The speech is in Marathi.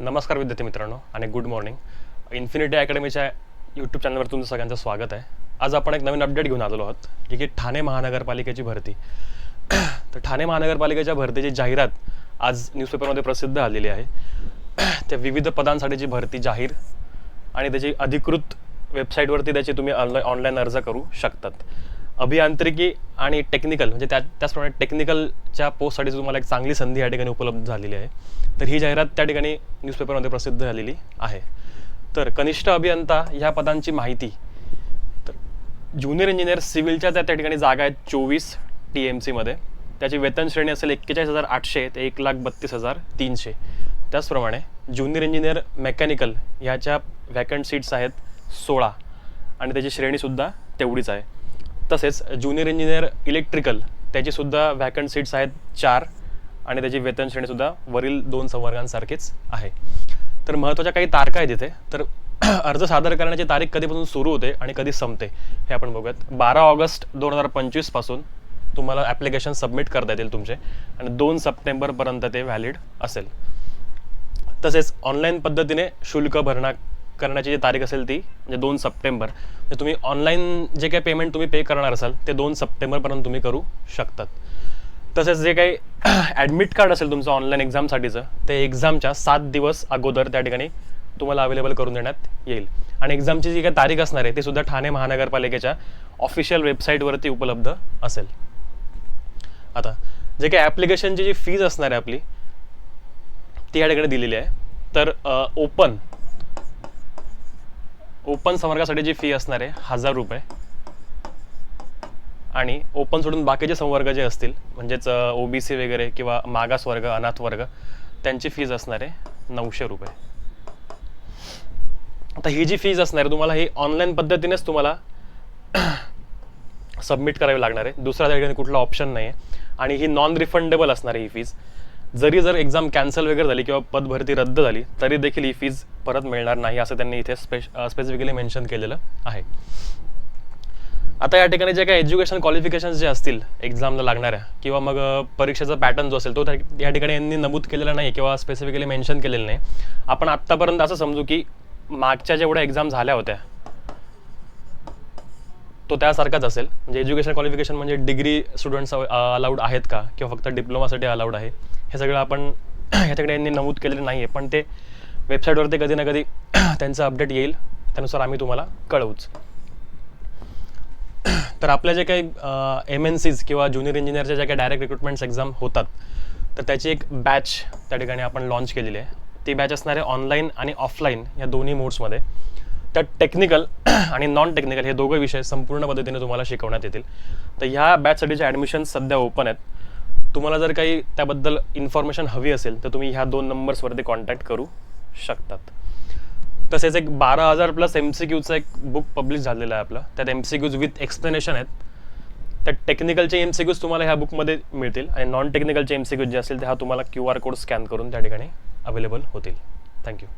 नमस्कार विद्यार्थी मित्रांनो आणि गुड मॉर्निंग इन्फिनिटी अकॅडमीच्या यूट्यूब चॅनलवर तुमचं सगळ्यांचं स्वागत आहे. आज आपण एक नवीन अपडेट घेऊन आलेलो आहोत जे की ठाणे महानगरपालिकेची भरती. तर ठाणे महानगरपालिकेच्या भरतीची जाहिरात आज न्यूजपेपरमध्ये प्रसिद्ध आलेली आहे. त्या विविध पदांसाठीची भरती जाहीर आणि त्याची अधिकृत वेबसाईटवरती त्याची तुम्ही ऑनलाईन ऑनलाईन अर्ज करू शकतात. अभियांत्रिकी आणि टेक्निकल म्हणजे त्या त्याचप्रमाणे टेक्निकलच्या पोस्टसाठी तुम्हाला एक चांगली संधी या ठिकाणी उपलब्ध झालेली आहे. तर ही जाहिरात त्या ठिकाणी न्यूजपेपरमध्ये प्रसिद्ध झालेली आहे. तर कनिष्ठ अभियंता ह्या पदांची माहिती तर ज्युनियर इंजिनियर सिव्हिलच्या त्या त्या ठिकाणी जागा आहेत चोवीस टी एम सीमध्ये त्याची वेतन श्रेणी असेल एक्केचाळीस हजार आठशे ते एक लाख बत्तीस हजार तीनशे. त्याचप्रमाणे ज्युनियर इंजिनियर मेकॅनिकल ह्याच्या व्हॅकंट सीट्स आहेत सोळा. आणि त्याची श्रेणीसुद्धा तेवढीच आहे. तसेच ज्युनियर इंजिनियर इलेक्ट्रिकल त्याचीसुद्धा व्हॅकंट सीट्स आहेत चार आणि त्याची वेतन श्रेणीसुद्धा वरील दोन संवर्गांसारखीच आहे. तर महत्त्वाच्या काही तारखा आहेत इथे. तर अर्ज सादर करण्याची तारीख कधीपासून सुरू होते आणि कधी संपते हे आपण बघूयात. बारा ऑगस्ट दोन हजार पंचवीसपासून तुम्हाला ॲप्लिकेशन सबमिट करता येतील तुमचे आणि दोन सप्टेंबरपर्यंत ते व्हॅलिड असेल. तसेच ऑनलाईन पद्धतीने शुल्क भरणा करण्याची जी तारीख असेल ती म्हणजे दोन सप्टेंबर म्हणजे तुम्ही ऑनलाईन जे काही पेमेंट तुम्ही पे करणार असाल ते दोन सप्टेंबरपर्यंत तुम्ही करू शकतात. तसेच जे काही ॲडमिट कार्ड असेल तुमचं ऑनलाईन एक्झामसाठीचं ते एक्झामच्या सात दिवस अगोदर त्या ठिकाणी तुम्हाला अवेलेबल करून देण्यात येईल. आणि एक्झामची जी काही तारीख असणार आहे ती सुद्धा ठाणे महानगरपालिकेच्या ऑफिशियल वेबसाईटवरती उपलब्ध असेल. आता जे काही ॲप्लिकेशनची जी फीज असणार आहे आपली ती या ठिकाणी दिलेली आहे. तर ओपन ओपन संवर्गासाठी जी फी असणार आहे हजार रुपये. आणि ओपन सोडून बाकीचे संवर्ग जे असतील म्हणजेच ओ बी सी वगैरे किंवा मागास वर्ग अनाथ वर्ग त्यांची फीज असणार आहे नऊशे रुपये. आता ही जी फीज असणार आहे तुम्हाला ही ऑनलाईन पद्धतीनेच तुम्हाला सबमिट करावी लागणार आहे. दुसऱ्या त्या ठिकाणी कुठला ऑप्शन नाही आहे आणि ही नॉन रिफंडेबल असणार आहे ही फीज जरी जर एक्झाम कॅन्सल वगैरे झाली किंवा पदभरती रद्द झाली तरी देखील ही फीज परत मिळणार नाही असं त्यांनी इथे स्पेश स्पेसिफिकली मेन्शन केलेलं आहे. आता या ठिकाणी जे काही एज्युकेशन क्वालिफिकेशन जे असतील एक्झामला लागणाऱ्या किंवा मग परीक्षेचा पॅटर्न जो असेल तो या ठिकाणी यांनी नमूद केलेला नाही किंवा स्पेसिफिकली मेन्शन केलेलं नाही आपण आत्तापर्यंत असं समजू की मागच्या जेवढ्या एक्झाम झाल्या होत्या तो त्यासारखाच असेल. म्हणजे एज्युकेशन क्वालिफिकेशन म्हणजे डिग्री स्टुडंट्स अलाउड आहेत का? किंवा फक्त डिप्लोमासाठी अलाउड आहे? हे सगळं आपण ह्याच्याकडे यांनी नमूद केलेलं नाही आहे पण ते वेबसाईटवरती कधी ना कधी त्यांचं अपडेट येईल. त्यानुसार आम्ही तुम्हाला कळवूच. तर आपल्या जे काही एम एन सीज किंवा ज्युनियर इंजिनियरच्या ज्या काही डायरेक्ट रिक्रुटमेंट्स एक्झाम होतात तर त्याची एक बॅच त्या ठिकाणी आपण लॉन्च केलेली आहे. ती बॅच असणार आहे ऑनलाईन आणि ऑफलाईन या दोन्ही मोड्समध्ये त्यात टेक्निकल आणि नॉन टेक्निकल हे दोघं विषय संपूर्ण पद्धतीने तुम्हाला शिकवण्यात येतील. तर ह्या बॅचसाठीचे ॲडमिशन सध्या ओपन आहेत. तुम्हाला जर काही त्याबद्दल इन्फॉर्मेशन हवी असेल तर तुम्ही ह्या दोन नंबर्सवरती कॉन्टॅक्ट करू शकतात. तसेच एक बारा हजार प्लस एम सी क्यूचं एक बुक पब्लिश झालेलं आहे आपलं. त्यात M C Qs with explanation आहेत. त्यात टेक्निकलचे एम सी क्यूज तुम्हाला ह्या बुकमध्ये मिळतील आणि नॉन टेक्निकलचे एम सी क्यूज जे असतील ते हा तुम्हाला क्यू आर कोड स्कॅन करून त्या ठिकाणी अवेलेबल होतील. थँक्यू